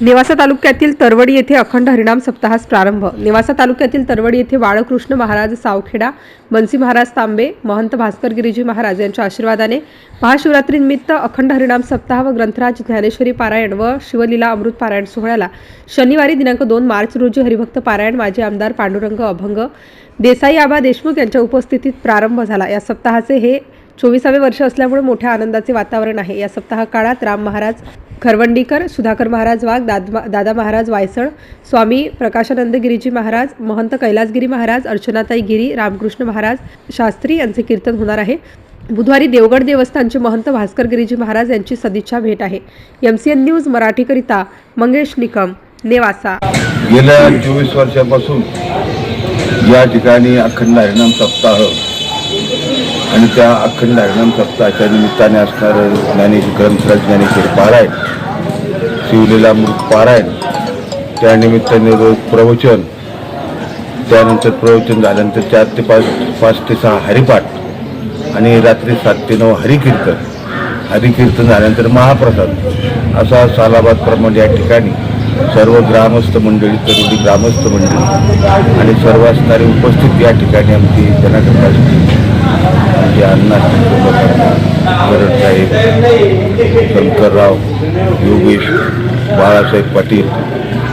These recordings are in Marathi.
नेवासा तालुक्यातील तरवडी येथे अखंड हरिणाम सप्ताहास प्रारंभ. नेवासा तालुक्यातील तरवडी येथे बाळकृष्ण महाराज सावखेडा बन्सी महाराज तांबे महंत भास्कर गिरीजी महाराज यांच्या आशीर्वादाने महाशिवरात्रीनिमित्त अखंड हरिणाम सप्ताह व ग्रंथराज ज्ञानेश्वरी पारायण व शिवलीला अमृत पारायण सोहळ्याला शनिवारी दिनांक दोन मार्च रोजी हरिभक्त पारायण माजी आमदार पांडुरंग अभंग देसाई आबा देशमुख यांच्या उपस्थितीत प्रारंभ झाला. या सप्ताहाचे हे चोवीसावे वर्ष असल्यामुळे मोठ्या आनंदाचे वातावरण आहे. या सप्ताह काळात राम महाराज खरवंडीकर सुधाकर महाराज वाघ दादा दादा महाराज वायसळ स्वामी प्रकाशानंद गिरीजी महाराज महंत कैलासगिरी महाराज अर्चनाताई गिरी रामकृष्ण महाराज शास्त्री यांचे कीर्तन होणार आहे. बुधवारी देवगड देवस्थानचे महंत भास्कर गिरीजी महाराज यांची सदिच्छा भेट आहे. एम सी एन न्यूज मराठीकरिता मंगेश निकम नेवासा. गेल्या चोवीस वर्षापासून या ठिकाणी अखंड हरिणाम सप्ताह आणि त्या अखंड हरिणाम सप्ताहाच्या निमित्ताने असणारं ज्ञानेश्वर ग्रंथराज ज्ञानेश्वर पारायण शिवलीला मृत पारायण त्या निमित्ताने रोज प्रवचन त्यानंतर प्रवचन झाल्यानंतर चार ते पाच पाच ते सहा हरिपाठ आणि रात्री सात ते नऊ हरिकीर्तन. हरिकीर्तन झाल्यानंतर महाप्रसाद. असा सालाबादप्रमाणे या ठिकाणी सर्व ग्रामस्थ मंडळी तरुणी ग्रामस्थ मंडळी आणि सर्व असणारी उपस्थित या ठिकाणी आमची जनार्दन म्हणजे अण्णा गरड शंकरराव योगेश बाळासाहेब पाटील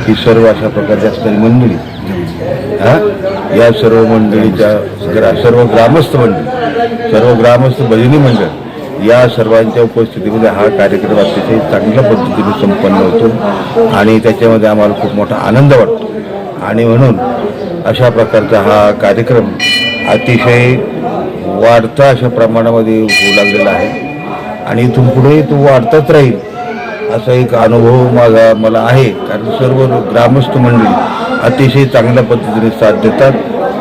ही सर्व अशा प्रकारची असणारी मंडळी. हा? या सर्व मंडळीच्या सर्व ग्रामस्थ मंडळी सर्व ग्रामस्थ भजनी मंडळ या सर्वांच्या उपस्थितीमध्ये हा कार्यक्रम अतिशय चांगल्या पद्धतीने संपन्न होतो आणि त्याच्यामध्ये आम्हाला खूप मोठा आनंद वाटतो. आणि म्हणून अशा प्रकारचा हा कार्यक्रम अतिशय वाढता अशा प्रमाणामध्ये होऊ लागलेला आहे. आणि इथून पुढे तो वाढताच राहील असा एक अनुभव माझा मला आहे. कारण सर्व ग्रामस्थ मंडळी अतिशय चांगल्या पद्धतीने साथ देतात.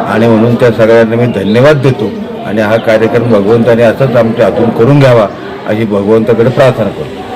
आणि म्हणून त्या सगळ्यांना मी धन्यवाद देतो. आणि हा कार्यक्रम भगवंताने असाच आमच्या हातून करून घ्यावा अशी भगवंताकडे प्रार्थना करतो.